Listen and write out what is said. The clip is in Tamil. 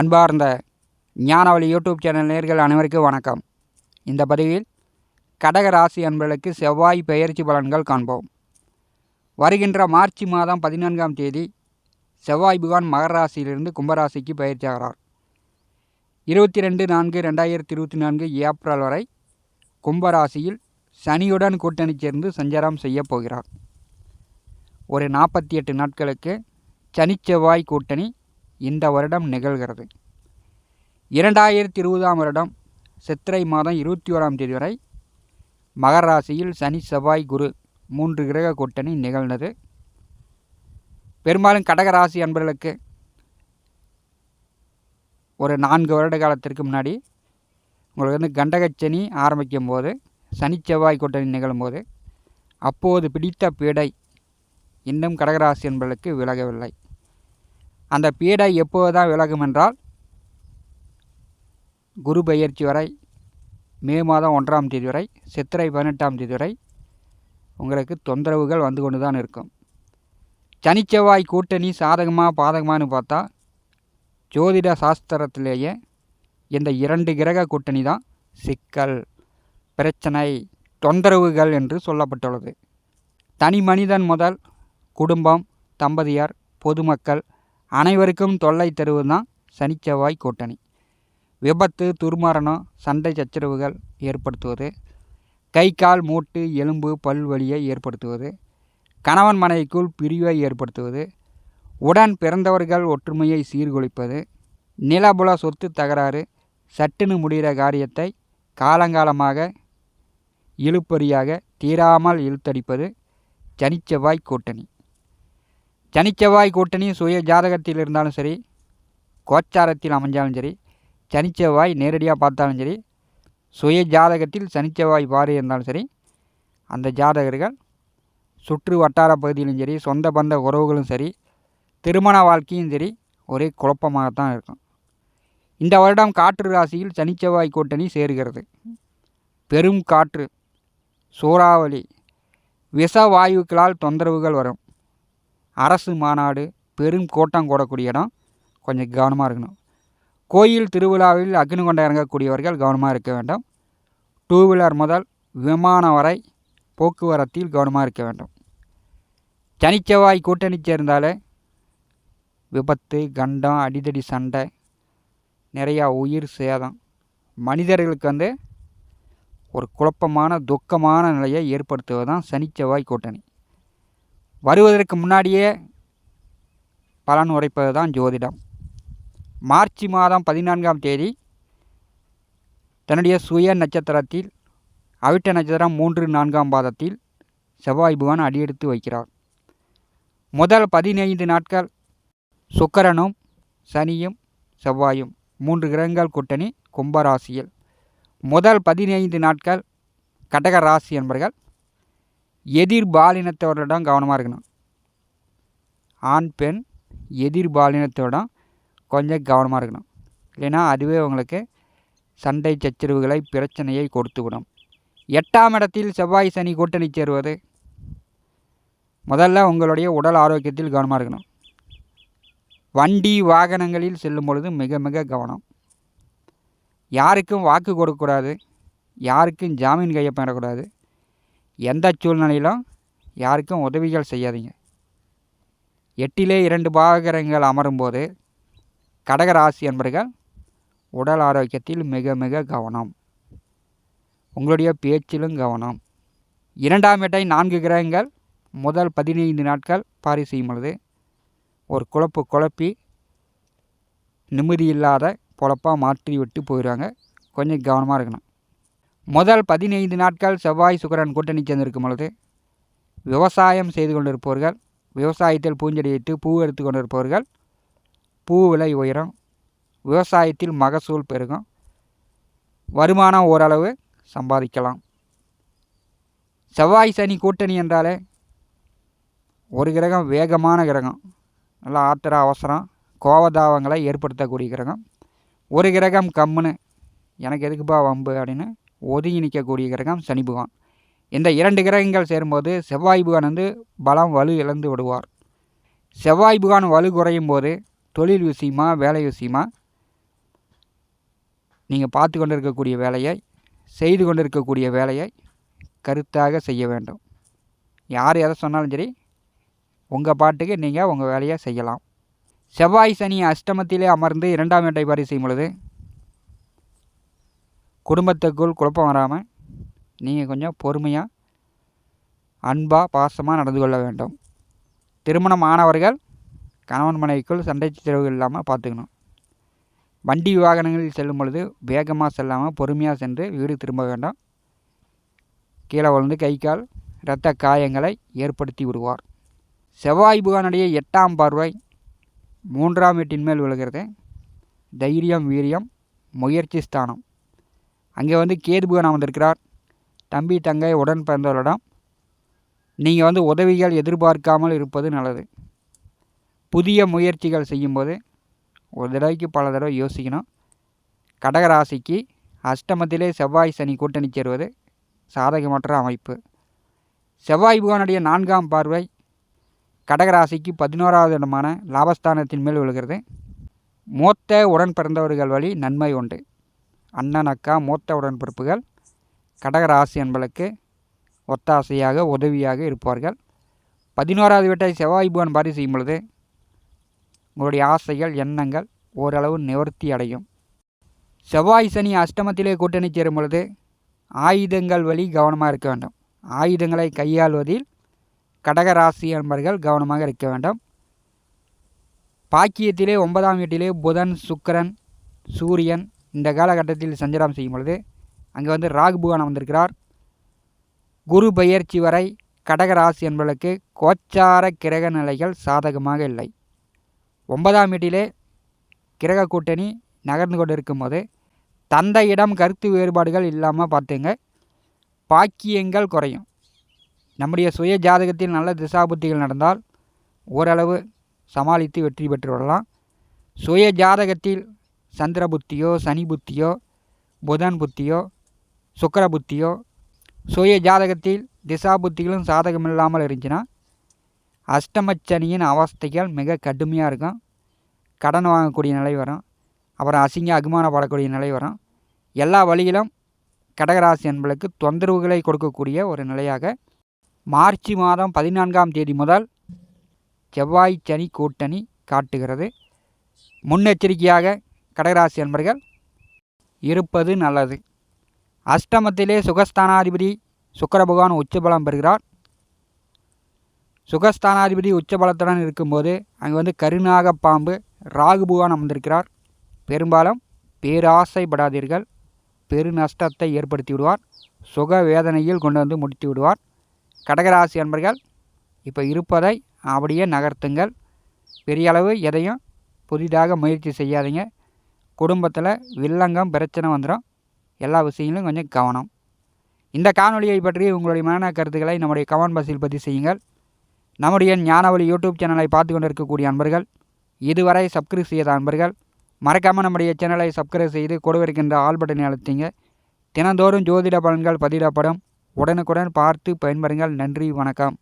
அன்பார்ந்த ஞானவழி யூடியூப் சேனல் நேர்கள் அனைவருக்கும் வணக்கம். இந்த பதிவில் கடக ராசி அன்பர்களுக்கு செவ்வாய் பெயர்ச்சி பலன்கள் காண்போம். வருகின்ற மார்ச் மாதம் பதினான்காம் தேதி செவ்வாய் புகான் மகர ராசியிலிருந்து கும்பராசிக்கு பயிற்சியாகிறார் இருபத்தி ரெண்டு நான்கு ரெண்டாயிரத்தி இருபத்தி நான்கு ஏப்ரல் வரை கும்பராசியில் சனியுடன் கூட்டணி சேர்ந்து சஞ்சாரம் செய்யப் போகிறார். ஒரு நாற்பத்தி எட்டு நாட்களுக்கு சனிச்செவ்வாய் கூட்டணி இந்த வருடம் நிகழ்கிறது. இரண்டாயிரத்தி இருபதாம் வருடம் சித்திரை மாதம் இருபத்தி ஓராம் தேதி வரை மகர ராசியில் சனி செவ்வாய் குரு மூன்று கிரக கூட்டணி நிகழ்ந்தது. பெரும்பாலும் கடக ராசி அன்பர்களுக்கு ஒரு நான்கு வருட காலத்திற்கு முன்னாடி உங்களுக்கு வந்து கண்டகச்சனி ஆரம்பிக்கும் போது சனி செவ்வாய் கூட்டணி நிகழும்போது அப்போது பிடித்த பீடை இன்னும் கடகராசி என்பதற்கு விலகவில்லை. அந்த பீடை எப்போது தான் விலகும் என்றால் குரு பெயர்ச்சி வரை மே மாதம் ஒன்றாம் தேதி வரை சித்திரை பதினெட்டாம் தேதி வரை உங்களுக்கு தொந்தரவுகள் வந்து கொண்டு தான் இருக்கும். சனிச்செவ்வாய் கூட்டணி சாதகமாக பாதகமானு பார்த்தா ஜோதிட சாஸ்திரத்திலேயே இந்த இரண்டு கிரக கூட்டணி தான் சிக்கல் பிரச்சனை தொந்தரவுகள் என்று சொல்லப்பட்டுள்ளது. தனி மனிதன் முதல் குடும்பம் தம்பதியார் பொதுமக்கள் அனைவருக்கும் தொல்லை தருவது தான் சனிச்செவ்வாய் கூட்டணி. விபத்து துர்மரணம் சண்டை சச்சரவுகள் ஏற்படுத்துவது கை கால் மூட்டு எலும்பு பல் வலியை ஏற்படுத்துவது கணவன் மனைவிக்குள் பிரிவை ஏற்படுத்துவது உடன் பிறந்தவர்கள் ஒற்றுமையை சீர்குலைப்பது நிலபுல சொத்து தகராறு சட்டுன்னு முடிகிற காரியத்தை காலங்காலமாக இழுப்பறியாக தீராமல் இழுத்தடிப்பது சனிச்செவ்வாய் கூட்டணி. சனிச்செவ்வாய் கூட்டணி சுய ஜாதகத்தில் இருந்தாலும் சரி கோச்சாரத்தில் அமைஞ்சாலும் சரி சனிச்செவ்வாய் நேரடியாக பார்த்தாலும் சரி சுய ஜாதகத்தில் சனிச்செவ்வாய் பாரு இருந்தாலும் சரி அந்த ஜாதகர்கள் சுற்று வட்டார பகுதியிலும் சரி சொந்த பந்த உறவுகளும் சரி திருமண வாழ்க்கையும் சரி ஒரே குழப்பமாகத்தான் இருக்கும். இந்த வருடம் காற்று ராசியில் சனிச்செவ்வாய் கூட்டணி சேர்கிறது. பெரும் காற்று சூறாவளி விஷ வாயுக்களால் தொந்தரவுகள் வரும். அரசு மாநாடு பெரும் கூட்டம் கூடக்கூடிய இடம். கொஞ்சம் கவனமாக இருக்கணும். கோயில் திருவிழாவில் அக்னி கொண்ட இறங்கக்கூடியவர்கள் கவனமாக இருக்க வேண்டும். டூ வீலர் முதல் விமானம் வரை போக்குவரத்தில் கவனமாக இருக்க வேண்டும். சனிச்செவ்வாய் கூட்டணி சேர்ந்தாலே விபத்து கண்டம் அடிதடி சண்டை நிறையா உயிர் சேதம். மனிதர்களுக்கு வந்து ஒரு குழப்பமான துக்கமான நிலையை ஏற்படுத்துவது தான் சனிச்செவ்வாய் கூட்டணி. வருவதற்கு முன்னாடியே பலன் உரைப்பது தான் ஜோதிடம். மார்ச் மாதம் பதினான்காம் தேதி தன்னுடைய சுய நட்சத்திரத்தில் அவிட்ட நட்சத்திரம் மூன்று நான்காம் பாதத்தில் செவ்வாய் புவன் அடியெடுத்து வைக்கிறார். முதல் பதினைந்து நாட்கள் சுக்கரனும் சனியும் செவ்வாயும் மூன்று கிரகங்கள் கூட்டணி கும்பராசியில். முதல் பதினைந்து நாட்கள் கடக ராசி என்பர்கள் எதிர் பாலினத்தவர்களிடம் கவனமாக இருக்கணும். ஆண் பெண் எதிர் பாலினத்தோடம் கொஞ்சம் கவனமாக இருக்கணும். இல்லைன்னா அதுவே உங்களுக்கு சண்டை சச்சரவுகளை பிரச்சனையை கொடுத்துவிடும். எட்டாம் இடத்தில் செவ்வாய் சனி கூட்டணி சேருவது முதல்ல உங்களுடைய உடல் ஆரோக்கியத்தில் கவனமாக இருக்கணும். வண்டி வாகனங்களில் செல்லும் பொழுது மிக மிக கவனம். யாருக்கும் வாக்கு கொடுக்கக்கூடாது. யாருக்கும் ஜாமீன் கையப்படக்கூடாது எந்த சூழ்நிலையிலும் யாருக்கும் உதவிகள் செய்யாதீங்க. எட்டிலே இரண்டு பாகரங்கள் அமரும்போது கடகராசி என்பர்கள் உடல் ஆரோக்கியத்தில் மிக மிக கவனம். உங்களுடைய பேச்சிலும் கவனம். இரண்டாம் இடை நான்கு கிரகங்கள் முதல் பதினைந்து நாட்கள் பாரி செய்யும் பொழுது ஒரு குழப்பு குழப்பி நிம்மதி இல்லாத பொழப்பாக மாற்றி விட்டு போயிடுவாங்க. கொஞ்சம் கவனமாக இருக்கணும். முதல் பதினைந்து நாட்கள் செவ்வாய் சுக்கரன் கூட்டணி சேர்ந்திருக்கும் பொழுது விவசாயம் செய்து கொண்டிருப்பவர்கள் விவசாயத்தில் பூஞ்செடியிட்டு பூ எடுத்து கொண்டிருப்பவர்கள் பூ விலை உயரும் விவசாயத்தில் மகசூல் பெருகும் வருமானம் ஓரளவு சம்பாதிக்கலாம். செவ்வாய் சனி கூட்டணி என்றாலே ஒரு கிரகம் வேகமான கிரகம் நல்லா ஆத்திர அவசரம் கோவதாவங்களை ஏற்படுத்தக்கூடிய கிரகம். ஒரு கிரகம் கம்முன்னு எனக்கு எதுக்குப்பா வம்பு அப்படின்னு ஒதுங்கி நிற்கக்கூடிய கிரகம் சனி பகவான். இந்த இரண்டு கிரகங்கள் சேரும்போது செவ்வாய் புகான் வந்து பலம் வலு இழந்து விடுவார். செவ்வாய் புகான் வலு குறையும் போது தொழில் விஷயமா வேலை விஷயமா நீங்கள் பார்த்து கொண்டிருக்கக்கூடிய வேலையை செய்து கொண்டிருக்கக்கூடிய வேலையை கருத்தாக செய்ய வேண்டும். யார் எதை சொன்னாலும் சரி உங்கள் பாட்டுக்கு நீங்கள் உங்கள் வேலையை செய்யலாம். செவ்வாய் சனி அஷ்டமத்திலே அமர்ந்து இரண்டாம் இடை பாரி செய்யும் பொழுது குடும்பத்துக்குள் குழப்பம் வராமல் நீங்கள் கொஞ்சம் பொறுமையாக அன்பாக பாசமாக நடந்து கொள்ள வேண்டும். திருமணம் ஆனவர்கள் கணவன் மனைவிக்குள் சண்டை செலவுகள் இல்லாமல் பார்த்துக்கணும். வண்டி வாகனங்களில் செல்லும் பொழுது வேகமாக செல்லாமல் பொறுமையாக சென்று வீடு திரும்ப வேண்டும். கீழே விழுந்து கை கால் இரத்த காயங்களை ஏற்படுத்தி விடுவார். செவ்வாய் புகானுடைய எட்டாம் பார்வை மூன்றாம் வீட்டின் மேல் விழுகிறது. தைரியம் வீரியம் முயற்சி ஸ்தானம். அங்கே வந்து கேது புகான் அமர்ந்திருக்கிறார். தம்பி தங்கை உடன் பிறந்தவர்களிடம் நீங்கள் வந்து உதவிகள் எதிர்பார்க்காமல் இருப்பது நல்லது. புதிய முயற்சிகள் செய்யும்போது ஒரு தடவைக்கு பல தடவை யோசிக்கணும். கடகராசிக்கு அஷ்டமத்திலே செவ்வாய் சனி கூட்டணி சேருவது சாதகமற்ற அமைப்பு. செவ்வாய் புகானுடைய நான்காம் பார்வை கடகராசிக்கு பதினோராவது இடமான லாபஸ்தானத்தின் மேல் விழுகிறது. மூத்த உடன் பிறந்தவர்கள் வழி நன்மை உண்டு. அண்ணன் அக்கா மூத்த உடன்பிறப்புகள் கடகராசி என்பளுக்கு ஒத்தாசையாக உதவியாக இருப்பார்கள். பதினோராவது வீட்டை செவ்வாய் புவன் பாரி செய்யும் பொழுது உங்களுடைய ஆசைகள் எண்ணங்கள் ஓரளவு நிவர்த்தி அடையும். செவ்வாய் சனி அஷ்டமத்திலே கூட்டணி சேரும் பொழுது ஆயுதங்கள் வழி கவனமாக இருக்க வேண்டும். ஆயுதங்களை கையாள்வதில் கடகராசி என்பர்கள் கவனமாக இருக்க வேண்டும். பாக்கியத்திலே ஒன்பதாம் வீட்டிலே புதன் சுக்கரன் சூரியன் இந்த காலகட்டத்தில் சஞ்சாரம் செய்யும் பொழுது அங்கே வந்து ராகு வந்திருக்கிறார் குரு பெயர்ச்சி வரை கடகராசி என்பவர்களுக்கு கோச்சார கிரக நிலைகள் சாதகமாக இல்லை. ஒன்பதாம் வீட்டிலே கிரக கூட்டணி நகர்ந்து கொண்டு இருக்கும்போது தந்தையிடம் கருத்து வேறுபாடுகள் இல்லாமல் பார்த்துங்க பாக்கியங்கள் குறையும். நம்முடைய சுய ஜாதகத்தில் நல்ல திசாபுத்திகள் நடந்தால் ஓரளவு சமாளித்து வெற்றி பெற்று விடலாம் சுய ஜாதகத்தில் சந்திர புத்தியோ சனி புத்தியோ புதன் புத்தியோ சுக்கர புத்தியோ சுய ஜாதகத்தில் திசா புத்திகளும் சாதகமில்லாமல் இருந்துச்சுன்னா அஷ்டமச்சனியின் அவஸ்தைகள் மிக கடுமையாக இருக்கும். கடன் வாங்கக்கூடிய நிலை வரும். அப்புறம் அசிங்க அகுமானப்படக்கூடிய நிலை வரும். எல்லா வழியிலும் கடகராசி என்பளுக்கு தொந்தரவுகளை கொடுக்கக்கூடிய ஒரு நிலையாக மார்ச் மாதம் பதினான்காம் தேதி முதல் செவ்வாய் சனி கூட்டணி காட்டுகிறது. முன்னெச்சரிக்கையாக கடகராசி அன்பர்கள் இருப்பது நல்லது. அஷ்டமத்திலே சுகஸ்தானாதிபதி சுக்கரபகவான் உச்சபலம் பெறுகிறார். சுகஸ்தானாதிபதி உச்சபலத்துடன் இருக்கும்போது அங்கே வந்து கருநாக பாம்பு ராகுபகவான் அமர்ந்திருக்கிறார். பெரும்பாலும் பேராசைப்படாதீர்கள். பெரு நஷ்டத்தை ஏற்படுத்தி விடுவார். சுக வேதனையில் கொண்டு வந்து முடித்து விடுவார். கடகராசி அன்பர்கள் இப்போ இருப்பதை அப்படியே நகர்த்துங்கள். பெரிய அளவு எதையும் புதிதாக முயற்சி செய்யாதீங்க. குடும்பத்தில் வில்லங்கம் பிரச்சனை வந்துடும் எல்லா விஷயங்களும் கொஞ்சம் கவனம். இந்த காணொலியை பற்றி உங்களுடைய மன கருத்துக்களை நம்முடைய கமெண்ட் பாக்ஸில் பதிவு செய்யுங்கள். நம்முடைய ஞானவழி யூடியூப் சேனலை பார்த்து கொண்டு இருக்கக்கூடிய அன்பர்கள் இதுவரை சப்ஸ்கிரைப் செய்த அன்பர்கள் மறக்காமல் நம்முடைய சேனலை சப்ஸ்கிரைப் செய்து கொடுவிருக்கின்ற ஆல் பட்டனை அழுத்திங்க. தினந்தோறும் ஜோதிட பலன்கள் பதிவிடப்படும். உடனுக்குடன் பார்த்து பயன்பெறுங்கள். நன்றி வணக்கம்.